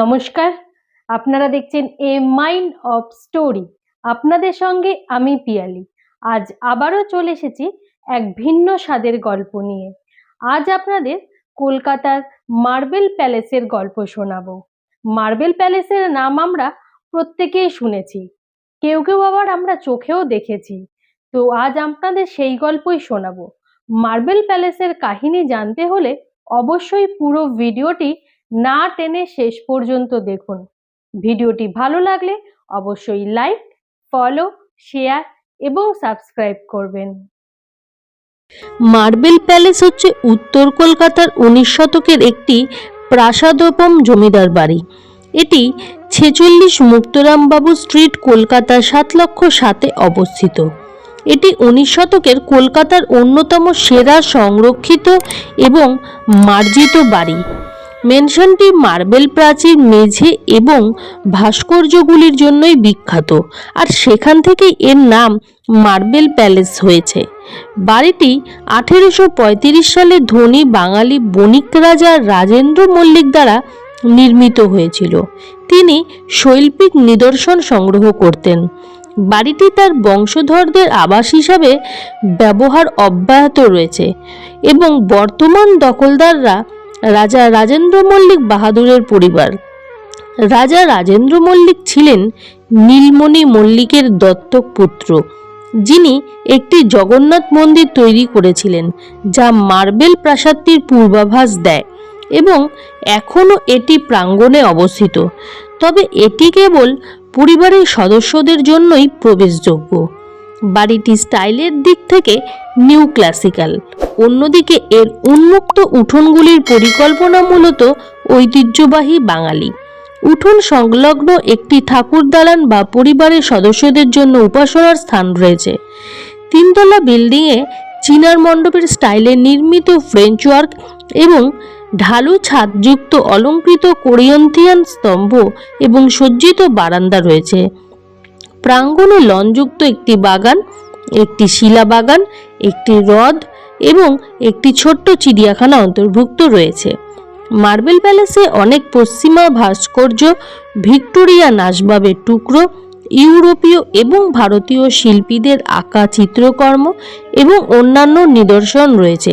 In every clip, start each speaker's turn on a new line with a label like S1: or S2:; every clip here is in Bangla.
S1: নমস্কার আপনারা দেখছেন এ মাইন্ড অফ স্টোরি আপনাদের সঙ্গে আমি পিয়ালি আজ আবারও চলে এসেছি এক ভিন্ন স্বাদের গল্প নিয়ে আজ আপনাদের কলকাতার মার্বেল প্যালেসের গল্প শোনাবো মার্বেল প্যালেসের নাম আমরা প্রত্যেকেই শুনেছি কেউ কেউ আবার আমরা চোখেও দেখেছি তো আজ আপনাদের সেই গল্পই শোনাবো মার্বেল প্যালেসের কাহিনী জানতে হলে অবশ্যই পুরো ভিডিওটি না টেনে শেষ পর্যন্ত দেখুন ভিডিওটি ভালো লাগলে অবশ্যই লাইক ফলো শেয়ার এবং সাবস্ক্রাইব করবেন মার্বেল প্যালেস হচ্ছে উত্তর কলকাতার উনিশ শতকের একটি প্রাসাদোপম জমিদার বাড়ি এটি ছেচল্লিশ মুক্তরামবাবু স্ট্রিট কলকাতা সাত লক্ষ সাতে অবস্থিত এটি উনিশ শতকের কলকাতার অন্যতম সেরা সংরক্ষিত এবং মার্জিত বাড়ি মেনশনটি মার্বেল প্রাচীর মেঝে এবং ভাস্কর্যগুলির জন্যই বিখ্যাত আর সেখান থেকে এর নাম মার্বেল প্যালেস হয়েছে বাড়িটি আঠেরোশো সালে ধনী বাঙালি বণিক রাজা রাজেন্দ্র মল্লিক দ্বারা নির্মিত হয়েছিল তিনি শৈল্পিক নিদর্শন সংগ্রহ করতেন বাড়িটি তার বংশধরদের আবাস হিসাবে ব্যবহার অব্যাহত রয়েছে এবং বর্তমান দখলদাররা রাজা রাজেন্দ্র মল্লিক বাহাদুরের পরিবার রাজা রাজেন্দ্র মল্লিক ছিলেন নীলমণি মল্লিকের দত্তক পুত্র যিনি একটি জগন্নাথ মন্দির তৈরি করেছিলেন যা মার্বেল প্রাসাদটির পূর্বাভাস দেয় এবং এখনও এটি প্রাঙ্গণে অবস্থিত তবে এটি কেবল পরিবারের সদস্যদের জন্যই প্রবেশযোগ্য বাড়িটি স্টাইলের দিক থেকে নিউ ক্লাসিক্যাল অন্যদিকে এর উন্মুক্ত উঠোনগুলির পরিকল্পনা মূলত ঐতিহ্যবাহী বাঙালি উঠোন সংলগ্ন একটি ঠাকুর দালান বা পরিবারের সদস্যদের জন্য উপাসনার স্থান রয়েছে তিনতলা বিল্ডিংয়ে চীনার মণ্ডপের স্টাইলে নির্মিত ফ্রেঞ্চ ওয়ার্ক এবং ঢালু ছাদযুক্ত অলঙ্কৃত কোরিয়ন্থিয়ান স্তম্ভ এবং সজ্জিত বারান্দা রয়েছে প্রাঙ্গণে লনযুক্ত একটি বাগান একটি শিলা বাগান একটি হ্রদ এবং একটি ছোট্ট চিড়িয়াখানা অন্তর্ভুক্ত রয়েছে মার্বেল প্যালেসে অনেক পশ্চিমা ভাস্কর্য ভিক্টোরিয়া নাসবাবের টুকরো ইউরোপীয় এবং ভারতীয় শিল্পীদের আঁকা চিত্রকর্ম এবং অন্যান্য নিদর্শন রয়েছে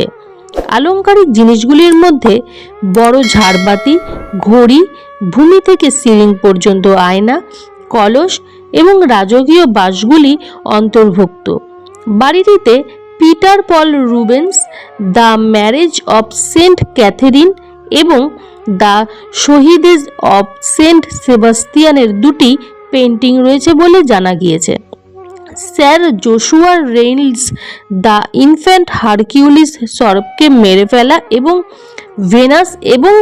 S1: আলংকারিক জিনিসগুলির মধ্যে বড় ঝাড়বাতি ঘড়ি ভূমি থেকে সিলিং পর্যন্ত আয়না কলস এবং রাজকীয় বাসগুলি অন্তর্ভুক্ত বাড়িটিতে Peter Paul Rubens the marriage of Saint Catherine এবং দ্য শহীদেজ অব সেন্ট সেবাস্তিয়ানের দুটি পেন্টিং রয়েছে বলে জানা গিয়েছে স্যার জোশুয়ার রেইনস দ্য ইনফ্যান্ট হারকিউলিস সরবকে মেরে ফেলা এবং ভেনাস এবং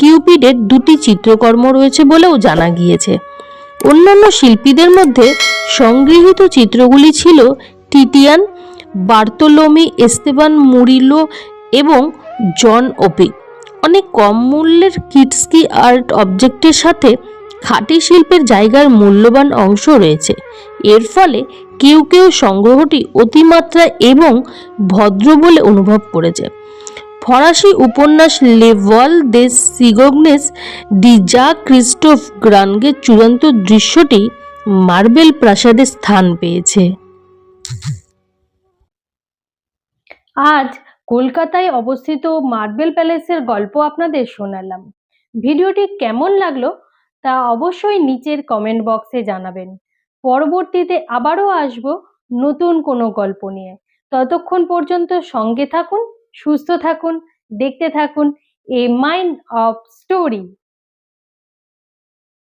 S1: কিউপিডের দুটি চিত্রকর্ম রয়েছে বলেও জানা গিয়েছে অন্যান্য শিল্পীদের মধ্যে সংগৃহীত চিত্রগুলি ছিল টিটিয়ান বার্তোলোমি এস্তেবান মুরিলো এবং জন ওপি অনেক কম মূল্যের কিটসকি আর্ট অবজেক্টের সাথে খাঁটি শিল্পের জায়গার মূল্যবান অংশ রয়েছে এর ফলে কেউ কেউ সংগ্রহটি অতিমাত্রা এবং ভদ্র বলে অনুভব করেছে ফরাসি উপন্যাস লেভল দে সিগোগনেস ডি জা ক্রিস্টোফ গ্রানগের চূড়ান্ত দৃশ্যটি মার্বেল প্রাসাদে স্থান পেয়েছে আজ কলকাতায় অবস্থিত মার্বেল প্যালেসের গল্প আপনাদের শোনালাম ভিডিওটি কেমন লাগলো তা অবশ্যই নিচের কমেন্ট বক্সে জানাবেন পরবর্তীতে আবারও আসব নতুন কোনো গল্প নিয়ে ততক্ষণ পর্যন্ত সঙ্গে থাকুন সুস্থ থাকুন দেখতে থাকুন এ মাইন্ড অফ স্টোরি